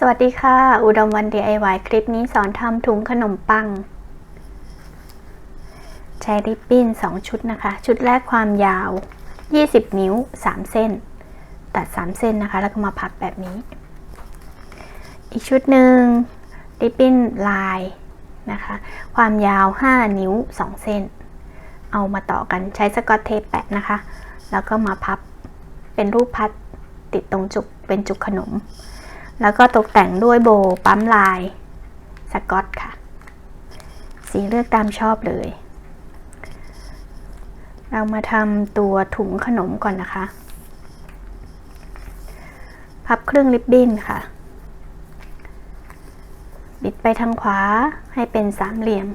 สวัสดีค่ะ อุดมวัน DIY คลิปนี้สอนทำถุงขนมปัง ใช้ริบบิ้น 2 ชุดนะคะ ชุดแรกความยาว 20 นิ้ว 3 เส้น ตัด 3 เส้นนะคะ แล้วก็มาพับแบบนี้ อีกชุดหนึ่งริบบิ้นลายนะคะ ความยาว 5 นิ้ว 2 เส้น เอามาต่อกันใช้สกอตเทปแปะนะคะ แล้วก็มาพับเป็นรูปพัดติดตรงจุกเป็นจุกขนม แล้วก็ตกแต่งด้วยโบปั๊มลายสกอตค่ะ สีเลือกตามชอบเลย เรามาทำตัวถุงขนมก่อนนะคะ พับครึ่งริบบิ้นค่ะ บิดไปทางขวาให้เป็นสามเหลี่ยม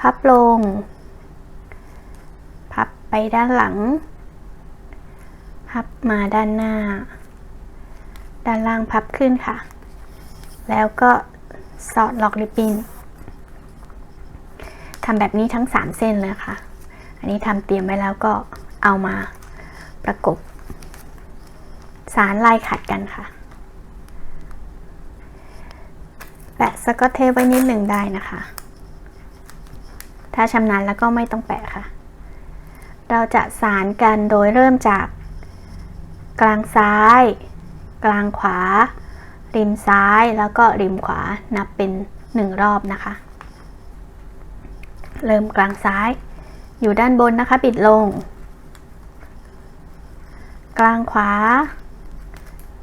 พับลง พับไปด้านหลัง พับมาด้านหน้า ด้านล่างพับขึ้นค่ะ แล้วก็สอดล็อกริบบิ้นทำแบบนี้ทั้ง 3 เส้นเลยค่ะ อันนี้ทำเตรียมไว้แล้วก็เอามาประกบ สารลายขัดกันค่ะ แปะสกอตเทปไว้นิดหนึ่งได้นะคะ ถ้าชำนาญแล้วก็ไม่ต้องแปะค่ะ เราจะสารกันโดยเริ่มจากกลางซ้าย กลางขวา ริมซ้ายแล้วก็ริมขวานับเป็นหนึ่งรอบนะคะ เริ่มกลางซ้าย อยู่ด้านบนนะคะปิดลง กลางขวา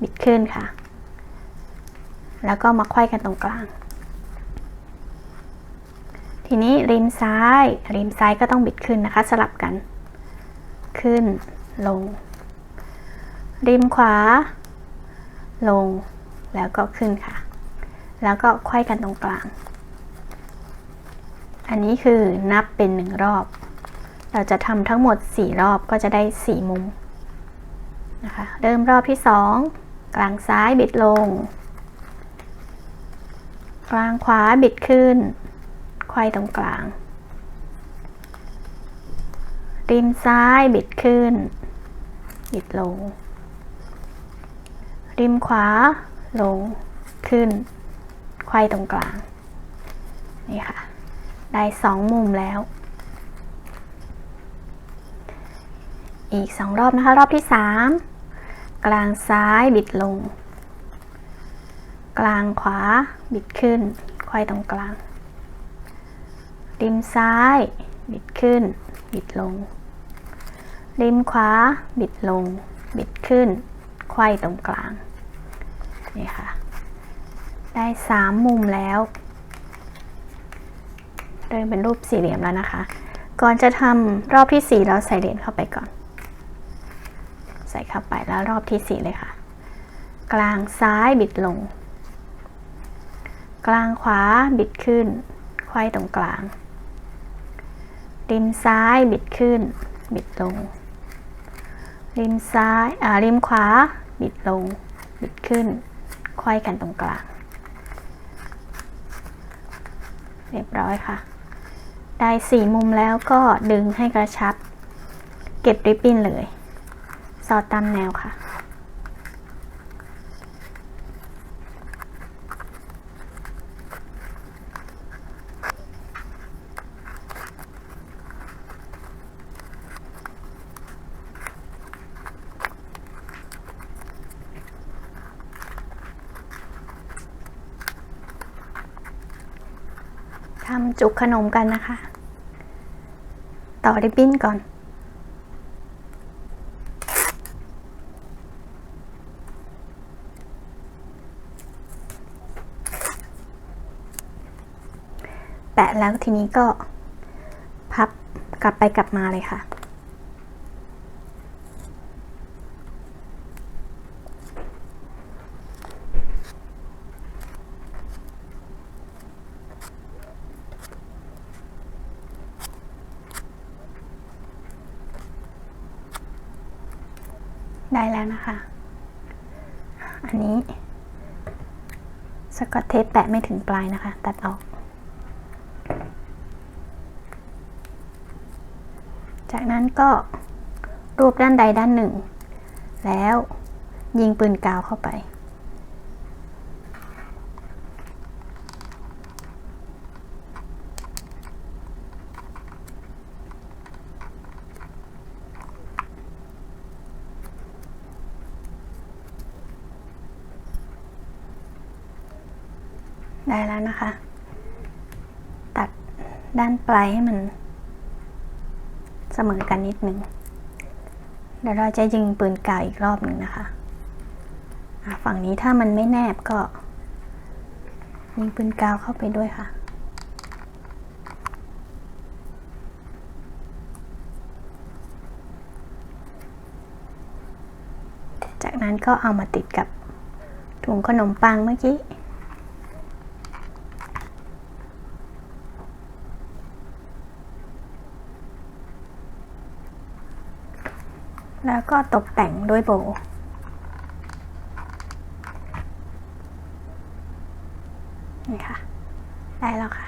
บิดขึ้นค่ะ แล้วก็มาไขว้กันตรงกลาง ทีนี้ริมซ้าย ริมซ้ายก็ต้องบิดขึ้นนะคะ สลับกัน ขึ้นลงริมขวา ลงแล้วก็ขึ้นค่ะ แล้วก็ไขว้กันตรงกลาง อันนี้คือนับเป็นหนึ่งรอบ เราจะทำทั้งหมด 4 รอบก็จะได้ 4 มุมนะคะเริ่มรอบที่ 2 กลางซ้ายบิดลง กลางขวาบิดขึ้น ไขว้ตรงกลาง ริมซ้ายบิดขึ้น บิดลง ริมขวา ลง ขึ้น ไขว้ตรงกลาง นี่ค่ะ ได้สองมุมแล้ว อีกสองรอบนะคะ รอบที่สามกลางซ้ายบิดลง กลางขวาบิดขึ้น ไขว้ตรงกลาง ริมซ้าย บิดขึ้น บิดลง ริมขวา บิดลง บิดขึ้นไขว้ตรงกลาง นี่ค่ะ ได้สามมุมแล้วเริ่มเป็นรูปสี่เหลี่ยมแล้วนะคะ ก่อนจะทำรอบที่สี่เราใส่เหรียญเข้าไปก่อน ใส่เข้าไปแล้วรอบที่สี่เลยค่ะ กลางซ้ายบิดลง กลางขวาบิดขึ้นไขว้ตรงกลาง ริมซ้ายบิดขึ้น บิดลง ริมซ้าย อ่า ริมขวา บิดลง บิดขึ้น ไขว้กันตรงกลาง เรียบร้อยค่ะ ได้สี่มุมแล้วก็ดึงให้กระชับ เก็บริบบิ้นเลย สอดตามแนวค่ะ ทำจุกขนมกันนะคะ ต่อริบบิ้นก่อน แปะแล้วทีนี้ก็พับกลับไปกลับมาเลยค่ะ ได้แล้วนะคะ อันนี้ สกอตเทปแปะไม่ถึงปลายนะคะ ตัดออก จากนั้นก็รูปด้านใดด้านหนึ่ง แล้วยิงปืนกาวเข้าไป ได้แล้วนะคะ ตัดด้านปลายให้มัน เสมอกันนิดนึงเดี๋ยวเราจะยิงปืนกาวอีกรอบหนึ่งนะคะอะฝั่งนี้ถ้ามันไม่แนบก็ ยิงปืนกาวเข้าไปด้วยค่ะ จากนั้นก็เอามาติดกับถุงขนมปังเมื่อกี้ แล้วก็ตกแต่งด้วยโบนี่ค่ะ ได้แล้วค่ะ